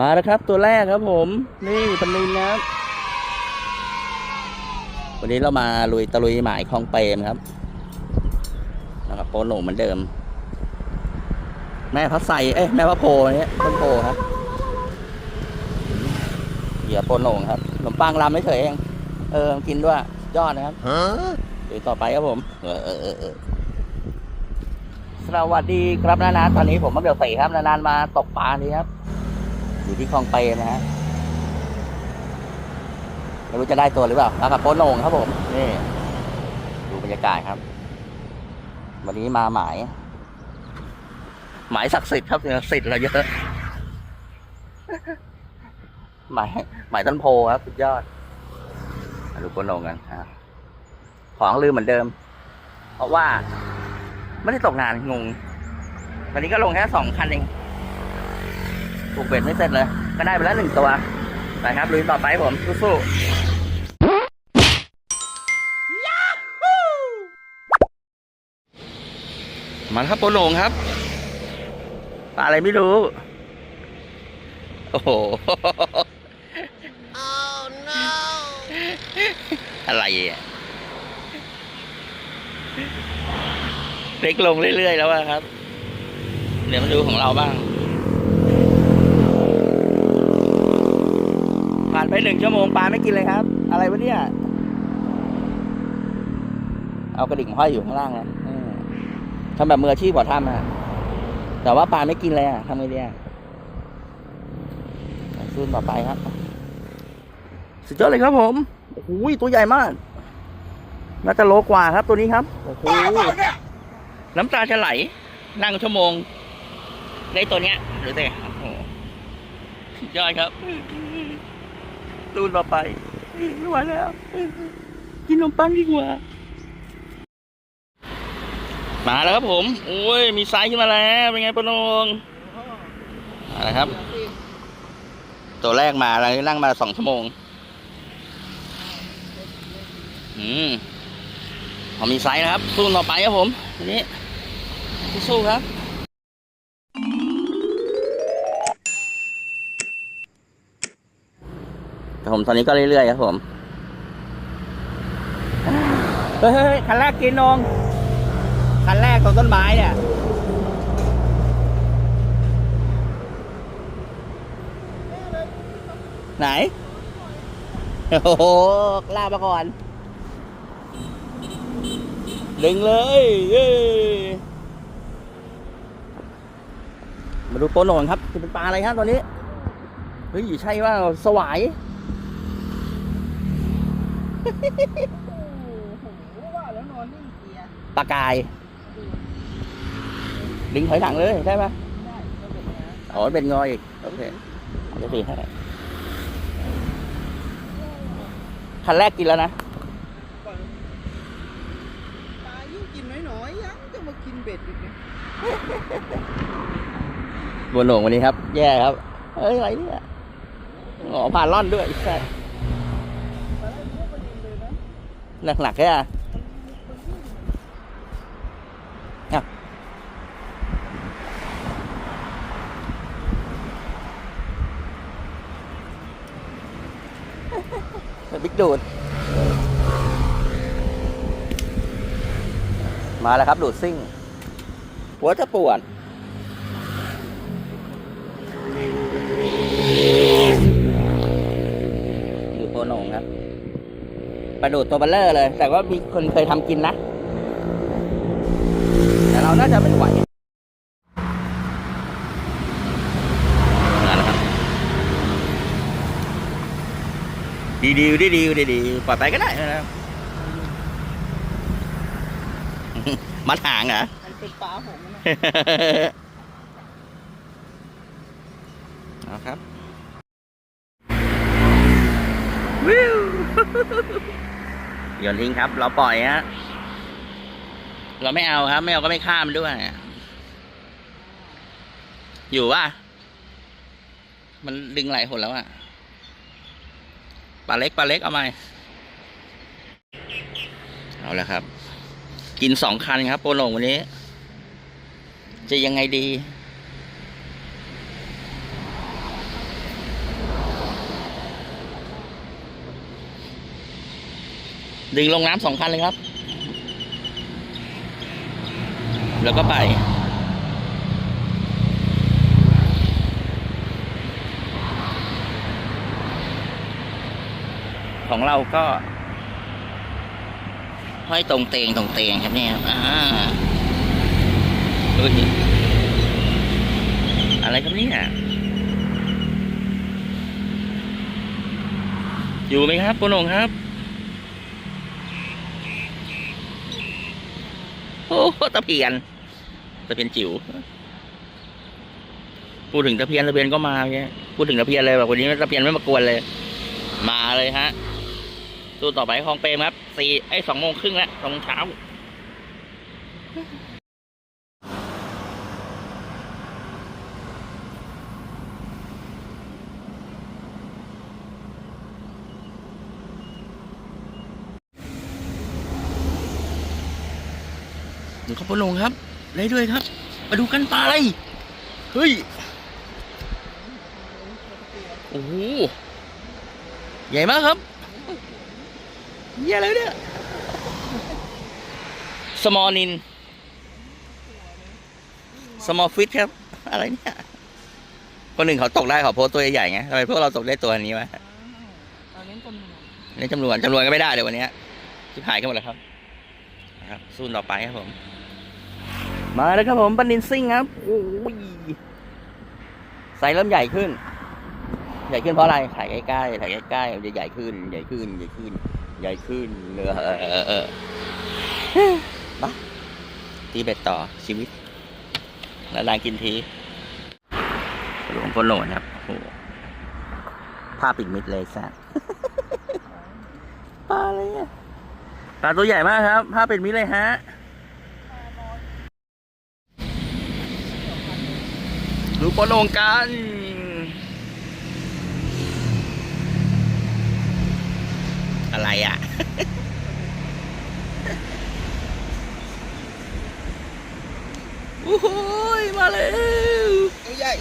มาแล้วครับ ตัวแรกครับผม นี่ปลานินนะครับ วันนี้เรามาลุยตะลุยหมายคลองเปรมครับนะครับโปโหนเหมือนเดิม แม่พัดใสเอ้ยแม่พระโพเนี่ยต้นโพครับเหยื่อโปโหนงครับขนมปังรำไม่เฉยเอง เออกินด้วยยอดนะครับลุยต่อไปครับผม เออเออเออเออสวัสดีครับนานาตอนนี้ผมมาเบลสีครับนานๆมาตกปลานี่ครับ อยู่ที่คลองเปรมนะฮะไม่รู้จะได้ตัวหรือเปล่าปลากับโปโหนงครับผม นี่ ดูบรรยากาศครับ วันนี้มาหมาย หมายศักดิ์สิทธิ์ครับศักดิ์สิทธิ์เราเยอะ หมายหมายต้นโพครับสุดยอดดูโปโหนงกันฮะของลืมเหมือนเดิม เพราะว่า ไม่ได้ตกนานงงตอนนี้ก็ลงแค่สองคันเอง ปลูกเบ็ดไม่เสร็จเลย ก็ได้ไปแล้วหนึ่งตัวไปครับลุยต่อไปครับผมสู้ๆมาแล้วครับโปโหนงครับปลาอะไรไม่รู้ โอ้โหอะไรอะเล็กลงเรื่อยๆแล้วอะครับ เดี๋ยวมาดูของเราบ้าง ผ่าน ไปหนึ่งชั่วโมงปลาไม่กินเลยครับ อะไรวะเนี่ย เอากระดิ่งห้อยอยู่ข้างล่างนะอืมทำแบบมืออาชีพกว่าทำอะแต่ว่าปลาไม่กินเลยอะทำไงดีอะซูนต่อไปครับ สุดยอดเลยครับผมโอ้โหตัวใหญ่มากน่าจะโลกว่าครับตัวนี้ครับโอ้โหน้ำตาจะไหล นั่งชั่วโมง ได้ตัวเนี้ยหรือแต่โอ้โหสุดยอดครับ ตูนต่อไปไม่ไหวแล้ว กินนมปังดีกว่า มาแล้วครับผม โอ้ย มีไซส์ขึ้นมาแล้ว เป็นไงปะนงมาแล้วครับ ตัวแรกมาแล้วนั่งมาสองชั่วโมง อืมพอมีไซส์นะครับ สู้ต่อไปครับผมทีนี้สู้ครับ ผม ตอนนี้ก็เรื่อยๆครับผม เฮ้ยคันแรกกินนงคันแรกตรงต้นไม้เนี่ยไหน โอ้โหลากมาก่อน ดึงเลย เย้มาดูโปโหนงครับจะเป็นปลาอะไรครับตัวนี้ เฮ้ยใช่ว่าสวาย ว่าแล้วนอนนิ่งเกียร์ปลากาย ดึงถอยหลังเลยได้ปะได้ก็เป็นนะอ๋อเป็นงออีกโอเคเดี๋ยวตีให้คันแรกกินแล้วนะก่อนปลายิ่งกินน้อยๆยังจะมากินเบ็ดอีกเนี่ยบนโหนงวันนี้ครับ แย่ครับเอ้ยอะไรเนี่ยอ๋อผ่านร่อนด้วยใช่ หนักๆแค่อะบิ๊กดูด มาแล้วครับ ดูดซิ่ง หัวจะปวดตัวโหนงครับ ปลาดูดตัวเบลเลอร์เลย แต่ว่ามีคนเคยทำกินนะ แต่เราน่าจะไม่ไหวดีดีดีดีดีดีปล่อยไปก็ได้นะครับมัดหางเหรอมันเป็นปลาหงนะครับวิว โยนทิ้งครับ เราปล่อยฮะเราไม่เอาครับ ไม่เอาก็ไม่ข้ามด้วย อยู่ว่ะมันดึงไหลหนแล้วอะปลาเล็กปลาเล็กเอาไหมเอาและครับ กินสองคันครับโปโลวันนี้ จะยังไงดี ดึงลงน้ำสองคันเลยครับ แล้วก็ไป ของเราก็ ห้อยตรงเตงตรงเตงครับเนี่ยอ่าดูดิอะไรครับเนี่ยอยู่ไหมครับปุณงครับ โอ้ตะเพียนตะเพียนจิ๋วพูดถึงตะเพียนตะเพียนก็มาเนี่ยพูดถึงตะเพียนเลยแบบวันนี้ตะเพียนไม่มากวนเลย มาเลยฮะตู้ต่อไปของเปรมครับสี่ไอ้สองโมงครึ่งแล้วสองเช้า ดูครับพ่อหลงครับได้ด้วยครับ มาดูกันปลาอะไร เฮ้ย โอ้โห ใหญ่มากครับเยี่ยอะไรเนี่ย small นิน small fish ครับ อะไรเนี่ย คนหนึ่งเขาตกได้เขาโพสตัวใหญ่ไงทำไมพวกเราตกได้ตัวนี้วะตอนนี้จำนวนในจำนวนจำนวนก็ไม่ได้เดี๋ยววันนี้ยชิบหายกันหมดแล้วครับนะครับสู้ต่อไปครับผม มาแล้วครับผมปันนินซิ่งครับโอ้ยไซส์เริ่มใหญ่ขึ้น ใหญ่ขึ้นเพราะอะไรถ่ายใกล้ๆถ่ายใกล้ๆมันจะใหญ่ขึ้น ใหญ่ขึ้น ใหญ่ขึ้น ใหญ่ขึ้นเนื้อเออเออเออมาตีเบ็ดต่อชีวิต แล้วลางกินทีหลวงพ่อโหนนครับโอ้โหผ้าปิดมิดเลยแซ่บปลาอะไรอะปลาตัวใหญ่มากครับผ้าปิดมิดเลยฮะ ดูปลาโหนงกันอะไรอะ โอ้โหยมาแล้วตัวใหญ่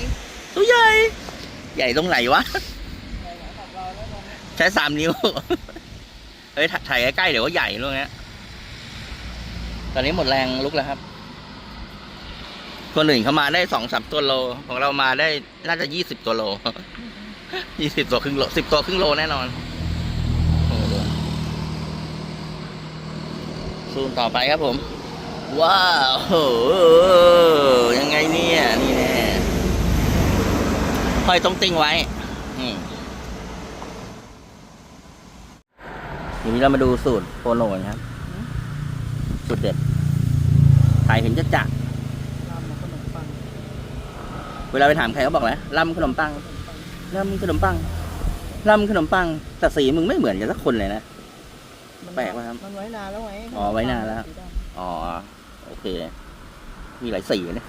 ตัวใหญ่ ใหญ่ตรงไหนวะขับเราแล้วลงใช้สามนิ้ว เฮ้ยถถ่ายใกล้ๆเดี๋ยวก็ใหญ่ลูกเนี้ย ตอนนี้หมดแรงลุกแล้วครับ คนอื่นเขามาได้สองสามตัวโล ของเรามาได้น่าจะยี่สิบตัวโลยี่สิบตัวครึ่งโลสิบตัวครึ่งโลแน่นอนซูมต่อไปครับผม ว้าวโอ้โหยังไงเนี่ย นี่แน่ห้อยต้องติ้งไว้อืมทีนี้เรามาดูสูตรโปโลนะครับ สูตรเด็ดถ่ายเห็นจะจัก เวลาไปถามใครเขาบอกนะล่ำขนมปังล่ำขนมปังล่ำขนมปัง แต่สีมึงไม่เหมือนกันสักคนเลยนะมันแปลกว่ะครับ มันไว้นานแล้วไงอ๋อไว้นานแล้วสีดอ๋อ โอเค มีหลายสีนะ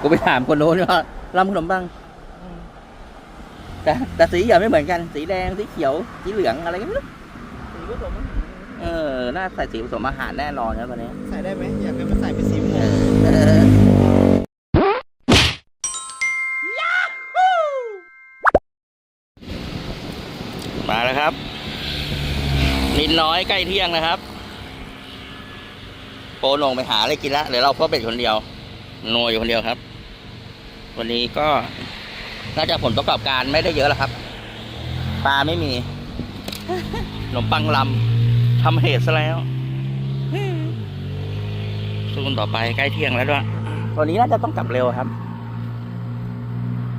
กูไปถามคนโน้นว่าล่ำขนมปังำอืมแต่แต่สีอย่าไม่เหมือนกัน สีแดง สีเขียว สีเหลืองอะไรก็ไม่รู้สีผสมมันเออ น่าใส่สีผสมอาหารแน่นอนครับวันนี้ ใส่ได้ไหมอยากให้มันใส่เป็นสีม่วเอง นินน้อยใกล้เที่ยงนะครับ โปนงไปหาอะไรกินละเดี๋ยวเราพ่อเป็ดคนเดียวโนอยู่คนเดียวครับ วันนี้ก็น่าจะผลประกอบการไม่ได้เยอะแล้วครับ ปลาไม่มีขนมปังลำทำเหตุซะแล้วซูนต่อไปใกล้เที่ยงแล้วด้วยตัวนี้น่าจะต้องกลับเร็วครับ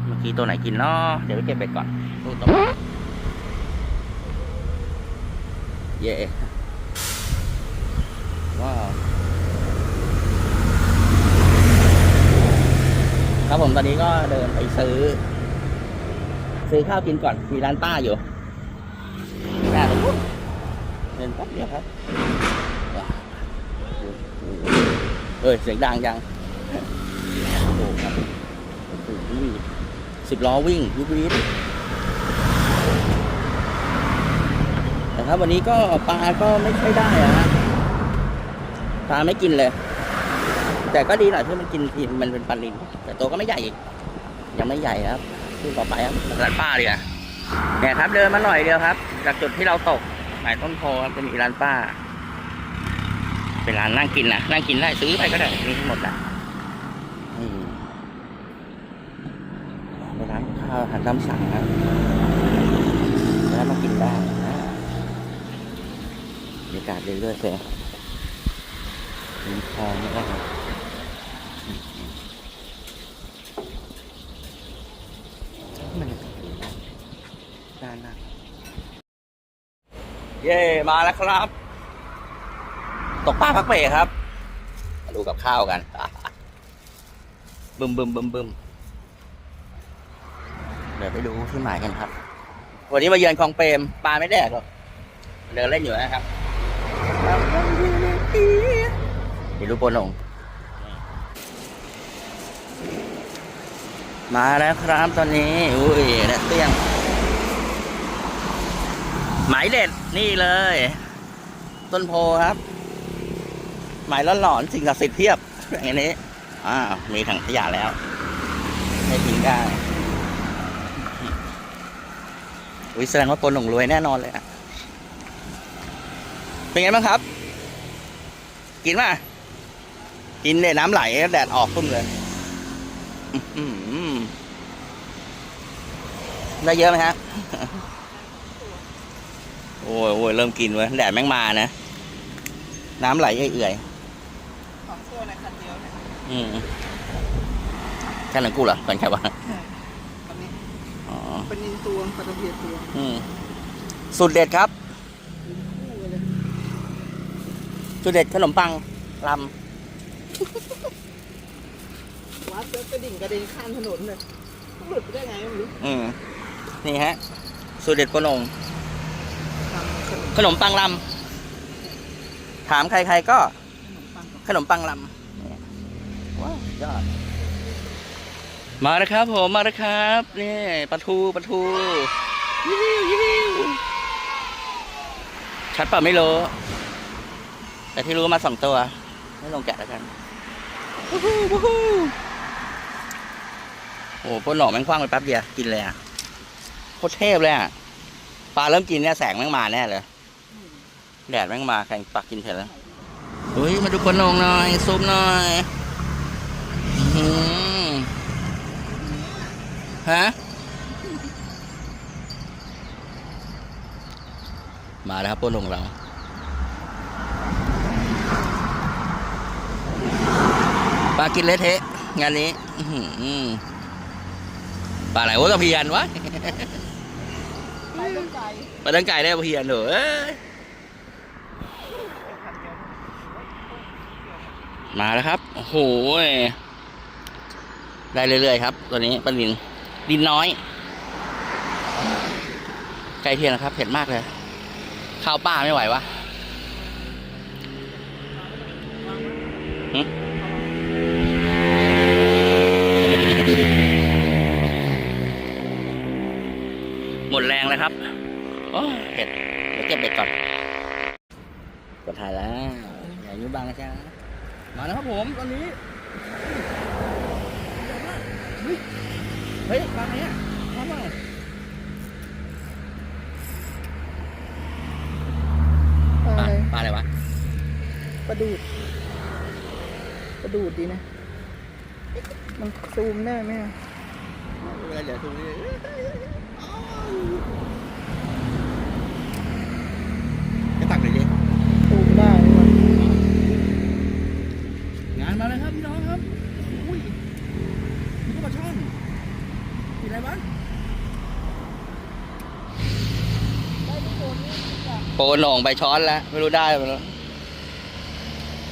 เมื่อกี้ตัวไหนกินเนาะเดี๋ยวไปเก็บไปก่อนซูนต่อไป เย่ว้าวครับผมตอนนี้ก็เดินไปซื้อ ซื้อข้าวกินก่อน มีร้านป้าอยู่หน้าตรงนู้นเดินแป๊บเดียวครับเอ้ยเสียงดังจังโอ้โหครับสิบล้อวิ่งวิบวิบแต่ ครับ วันนี้ก็ปลาก็ไม่ค่อยได้อะฮะปลาไม่กินเลย แต่ก็ดีหน่อยที่มันกินทีมันเป็นปลาลินแต่ตัวก็ไม่ใหญ่อีกยังไม่ใหญ่ครับขึ้นต่อไปครับร้านป้าดีกว่าเนี่ยครับเดินมาหน่อยเดียวครับ จากจุดที่เราตกหมายต้นโพครับจะมีร้านป้า เป็นร้านนั่งกินนะนั่งกินได้ซื้อไปก็ได้มีทั้งหมดนะนี่เป็นร้านข้าวอาหารตามสั่งนะแล้วมากินได้นะบรรยากาศเรื่อยๆเลยมีคลองแล้วก็มันด้านหน้าเย่มาแล้วครับ ตกปลาพักเบรครับ ดูกับข้าวกัน บึมบึมบึมบึมเดี๋ยวไปดูที่หมายกันครับ วันนี้มาเยือนคลองเปรมปลาไม่แดกหรอกเดินเล่นอยู่นะครับ เดี๋ยวดูโปนงมาแล้วครับตอนนี้ อุ้ยเด็ดเตี้ยง หมายเด็ดนี่เลย ต้นโพครับ หมายหลอนๆสิ่งศักดิ์สิทธิ์เพียบอย่างนี้อ่าวมีถังขยะแล้วให้ทิ้งได้อุ้ยแสดงว่าปนหลงรวยแน่นอนเลยอะเป็นไงบ้างครับ กินป่ะกินเลยน้ำไหลแดดออกพุ่มเลยอื้อหือได้เยอะไหมฮะโอ้ยโอ้ยเริ่มกินเว้ยแดดแม่งมานะน้ำไหลเอื่อยๆของตัวในคันเดียวเนี่ยอืมแค่นั้นกูเหรอเป็นใครวะตอนนี้อ๋อเป็นนินตัวปลาตะเพียนตัวอืมสุดเด็ดครับ คู่เลย สุดเด็ดขนมปังลวัดแล้วกระดิ่งกระเด็นข้ามถนนเลยมันหลุดไปได้ไงไม่รู้ำอืมนี่ฮะสุดเด็ดปนงทำขนมขนมปังลำถามใครๆก็ขนมปังกับขนมปังลำเนี่ยว้าวยอดมาแล้วครับผมมาแล้วครับนี่ปลาทูปลาทูยิ้วยิ้วชัดเปล่าไม่รู้ แต่ที่รู้มาสองตัว ไม่ลงแกะแล้วกันวู้ฮู้วู้ฮู้โอ้โหปนหนอกแม่งคว้างไปแป๊บเดียวกินเลยอะโคตรเทพเลยอะปลาเริ่มกินเนี่ยแสงแม่งมาแน่เลยแดดแม่งมาแข่งปักกินเสร็จแล้วเฮ้ยมาดูปนหนงหน่อยซูมหน่อยอื้อหือฮะมาแล้วครับปนหนงเรา ปลากินเละเทะงานนี้อื้อหือปลาไหนวะตะเพียนวะไปต้นไก่ปลาดังไก่ได้ตะเพียนเหรอเอ้ยคันเดียวมาแล้วครับโอ้โหยได้เรื่อยๆครับ ตัวนี้ปลาดินดินน้อยไก่เทียนนะครับเผ็ดมากเลยข้าวป้าไม่ไหววะ ครับโอ้ยเผ็ดเดี๋ยวเก็บเบ็ดก่อนกดถ่ายแล้วอย่ายุ่งบังนะจ๊ะมาแล้วครับผมตอนนี้เฮ้ยเฮ้ยปลาไหนอะปลาเปล่าปลาปลาอะไรปลาอะไรวะปลาดูดปลาดูดดีนะ มันซูมได้ไหมอะเวลาเดี๋ยวดูนี่จะตักเลยดิ ซูมได้ไหมวะ งานมาแล้วครับพี่น้องครับ อุ้ยมีพวกปลาช่อนมีอะไรบ้าง โปนหน่องไปช้อนแล้ว ไม่รู้ได้ไหมรู้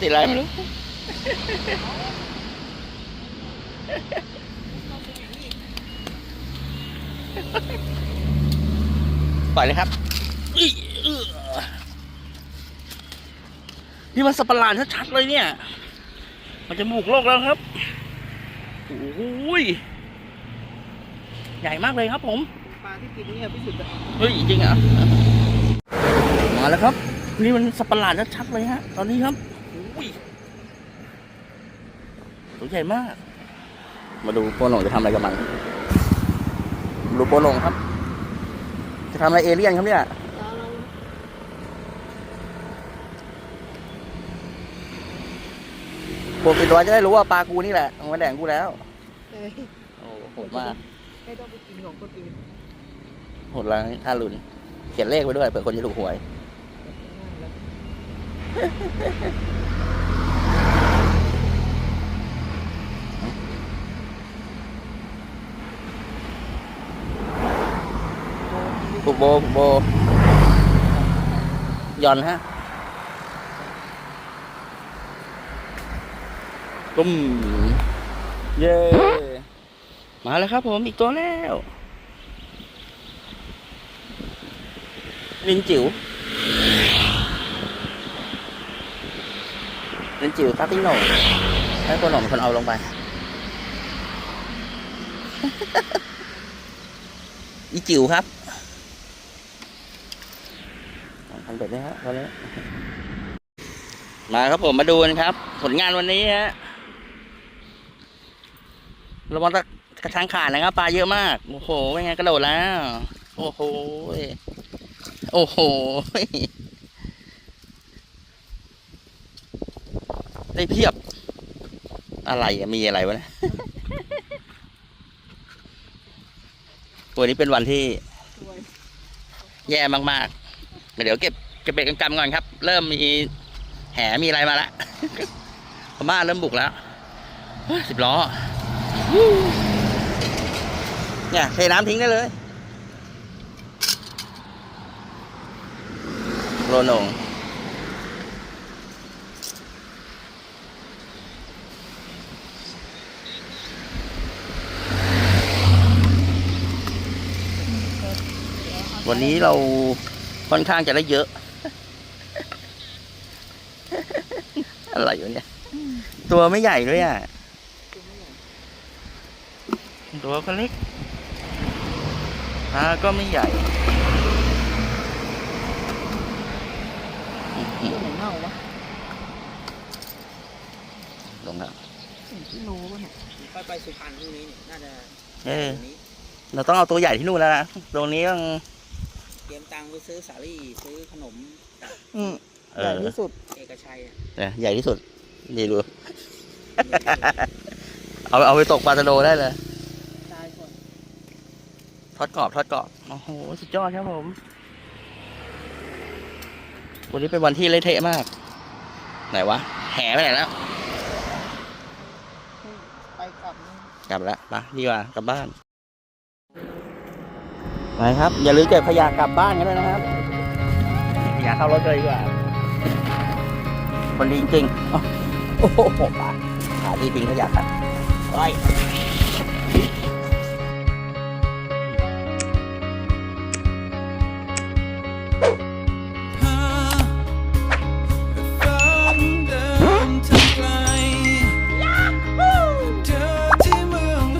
ติดอะไรไม่รู้ปล่อยเลยครับนี่มันสับประหลาดชัดๆเลยเนี่ย มันจะบุกโลกแล้วครับโอ้ยใหญ่มากเลยครับผมปลาที่กินเนี่ยพิสุทธิ์เฮ้ย จริงเหรอาแล้วครับ นี่มันสับประหลาดชัดเลยฮะ ตอนนี้ครับตัวใหญ่มาก มาดูโปโลงจะทำอะไรกับมัน ดูโปโลงครับ จะทำอะไรเอเลี่ยนครับเนี่ยปวดปิดร้อจะได้รู้ว่าปลากูนี่แหละมาแดงกูแล้วโอ้โหดมากไม่ต้องไปกินของคนอื่นโหดร้ายอารุนเขียนเลขไปด้วยเผื่อคนจะถูกหวย ปุกโบปุกโบย่อนฮะตุ้มเย้มาแล้วครับผมอีกตัวแล้วลินจิ๋ว ลินจิ๋วตาติ้งหน่งให้ตัวหน่งเป็นคนเอาลงไป อีจิ๋วครับทำเบ็ดไหมฮะตอนนี้มาครับผมมาดูกันครับ ผลงานวันนี้ฮะระวังตะกระชังขาดนะครับปลาเยอะมากโอ้โหเป็นไงกระโดดแล้ว โอ้โหโอ้โห ได้เพียบ อะไรมีอะไรวะเนี่ยวันนี้เป็นวันที่ แย่มากๆ เดี๋ยวเก็บเก็บเบ็ดกำๆก่อนครับ เริ่มมีแหมีอะไรมาละพม่าเริ่มบุกแล้วสิบล้อ เนี่ยเทน้ำทิ้งได้เลย โรนง วันนี้เราค่อนข้างจะได้เยอะ อะไรอยู่เนี่ย ตัวไม่ใหญ่ด้วยอะ ตัวก็เล็กปลาก็ไม่ใหญ่อื้อหืตัวอไหนเน่าวะลงแล้วสิ่งที่รู้วะเนี่ยค่อยไปสุพรรณพรุ่งนี้เนี่ยน่าจะเออวันนี้เราต้องเอาตัวใหญ่ที่นู่นแล้วนะตรงนี้ต้อง เตรียมตังค์ไปซื้อสาลี่ซื้อขนมจากอืมเอใหญ่อที่สุด เอกชัยอะเนี่ยใหญ่ที่สุด นี่ดูเอาเอาไปตกปลาตะโดได้เลยตายก่อนทอดกรอบทอดกรอบโอ้โห สุดยอดครับผม วันนี้เป็นวันที่เละเทะมาก ไหนวะ แห่ไปไหนแล้ว ไปกลับนี่ กลับแล้วไปดีกว่ากลับบ้าน ไปครับ อย่าลืมเก็บขยะกลับบ้านกันด้วยนะครับขยะเข้ารถเลยดีกว่าคนดีจริงๆอ้าวโอ้โหป่าหาที่ทิ้งขยะครับไป